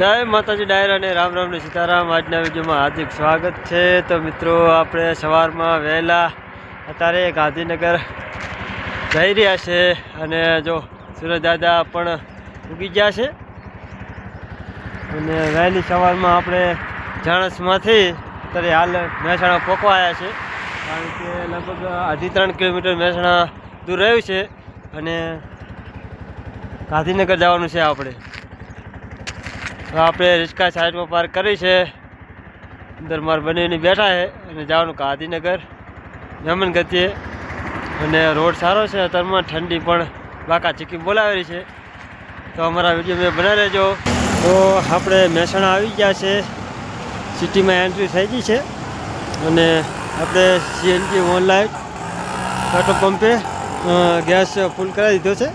જય માતાજી, ડાયર અને રામ રામને સીતારામ. આજના વિડીયોમાં હાર્દિક સ્વાગત છે. તો મિત્રો, આપણે સવારમાં વહેલા અત્યારે ગાંધીનગર જઈ રહ્યા છે અને જો દાદા પણ ઉગી ગયા છે. અને વહેલી સવારમાં આપણે જાણસમાંથી અત્યારે હાલ મહેસાણા પોકવા આવ્યા છે. કારણ કે લગભગ અઢી ત્રણ કિલોમીટર મહેસાણા દૂર રહ્યું છે અને ગાંધીનગર જવાનું છે આપણે. આપણે રિક્ષા સાઈડમાં પાર્ક કરી છે. અંદર મારે બનીને બેઠા છે અને જવાનું ગાંધીનગર. જમન ગતિએ. અને રોડ સારો છે, અત્યારમાં ઠંડી પણ બાકા ચીકી બોલાવેલી છે. તો અમારા વીડિયો મેં બનાવી લેજો. તો આપણે મહેસાણા આવી ગયા છે. સિટીમાં એન્ટ્રી થઈ ગઈ છે. અને આપણે સીએનજી ઓનલાઈન પેટ્રોલ પંપે ગેસ ફૂલ કરાવી દીધો છે.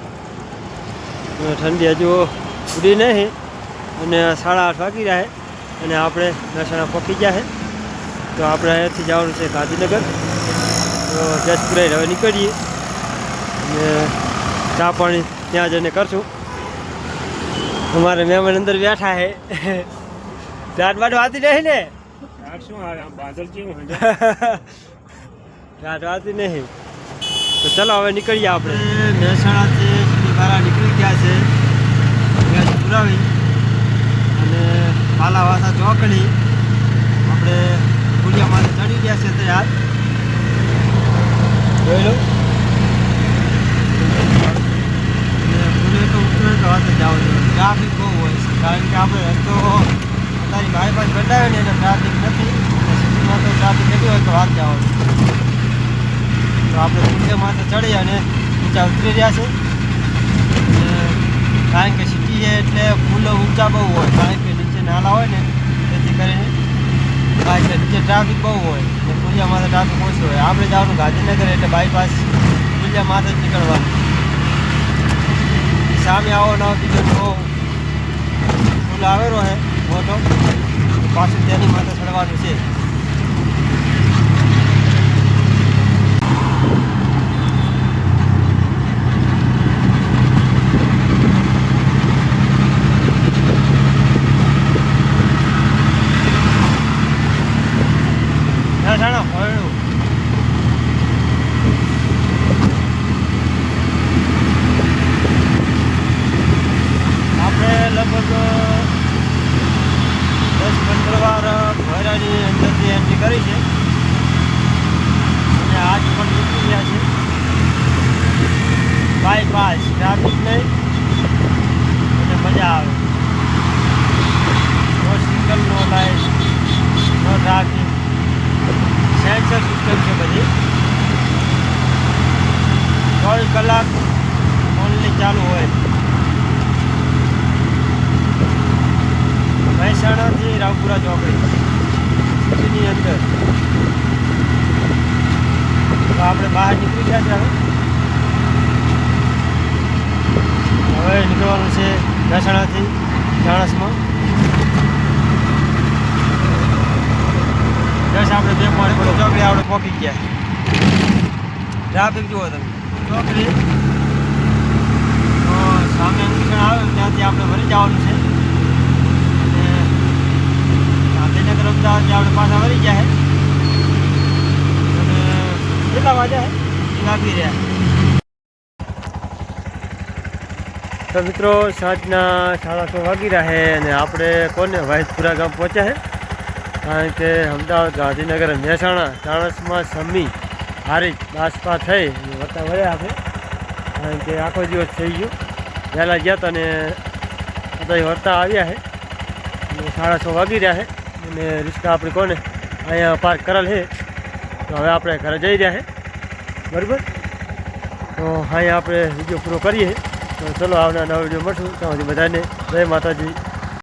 ઠંડી હજુ ઉડી નહીં. અને સાડા આઠ વાગી રહ્યા અને આપણે મહેસાણા પહોંચી ગયા છે. તો આપણે અહીંયાથી જવાનું છે ગાંધીનગર. તો ગેસ પુરાઈ હવે નીકળીએ. અને ચા પાણી ત્યાં જઈને કરશું. અમારે મહેમાન અંદર બેઠા છે. ચાટ બાટ વાતી નહીં ને? ચાટ વાતી નહીં. તો ચલો હવે નીકળીએ આપણે. મહેસાણાથી નીકળી ગયા છે. પુરાવી. અને પાલાવાસા ચોકડી આપણે પુલિયામાં ચડી ગયા છે તૈયાર. જોઈ લો. પુલિયા તો ઉતરે તો જાવ ટ્રાફિક બહુ હોય છે, કારણ કે આપણે રસ્તો અત્યારે બાયપાસ બંધાયો ને એટલે ટ્રાફિક નથી. સિટીમાં તો ટ્રાફિક નથી હોય તો વાત જાવ તો આપણે પુલિયામાં ચડી અને ઊંચા ઉતરી રહ્યા છે. કારણ કે સિટી એટલે ફૂલો ઊંચા બહુ હોય. કારણ કે નીચે નાલા હોય ને તેથી કરીને કારણ કે નીચે ટ્રાફિક બહુ હોય ને પુલિયામાં ટ્રાફિક ઓછું હોય. આપણે જવાનું ગાંધીનગર એટલે બાયપાસ પુલિયામાં જ નીકળવાનું. સામે આવો ન બીજો બહુ ફૂલ આવેલો છે મોટો. પાછું તેની માથે ચડવાનું છે. મહેસાણા ભરણું આપણે લગભગ દસ પંદર વાર ભૈરાની અંદરથી એન્ટ્રી કરી છે. અને આજ પણ નીકળી ગયા છે. બાયપાસ ટ્રાફિક નહીં અને મજા આવે no signal no light no traffic sensor system છે બધી ચોવીસ કલાક ઓનલી ચાલુ હોય. મહેસાણાથી રાવપુરા ચોકડી. સિટીની અંદર. તો આપણે બહાર નીકળી ગયા છે હવે. નીકળવાનું છે મહેસાણાથી ચાણસમાં બસ આપણે બે પર ચોકડી આપણે પહોંચી ગયા. ટ્રાફિક જુઓ તમે. ચોકડી તો સામે અંકિકણ આવે ત્યાંથી આપણે ભરી જવાનું છે. અને ગાંધીનગર અમદાવાદથી આપણે પાછા વળી ગયા છે. અને કેટલા વાગ્યા છે? લાગી રહ્યા તો મિત્રો, સાંજના સાડા છ વાગી રહ્યા છે અને આપણે કોને? વાહિદપુરા ગામ પહોંચ્યા છે. કારણ કે અમદાવાદ, ગાંધીનગર મહેસાણા, ચાણસમાં સમી હારી બાસપા થઈ. અને વત્તા વળ્યા આપણે કારણ કે આખો દિવસ થઈ ગયો. વહેલા ગયા હતા ને બધા વળતા આવ્યા છે સાડા છ વાગી રહ્યા છે અને રિક્ષા આપણે કોને? અહીંયા પાર્ક કરેલ છે તો હવે આપણે ઘરે જઈ રહ્યા છે બરાબર? તો અહીંયા આપણે વીડિયો પૂરો કરીએ તો ચલો આવનાર નવા વીડિયો મળશું. ત્યાં બધાને જય માતાજી.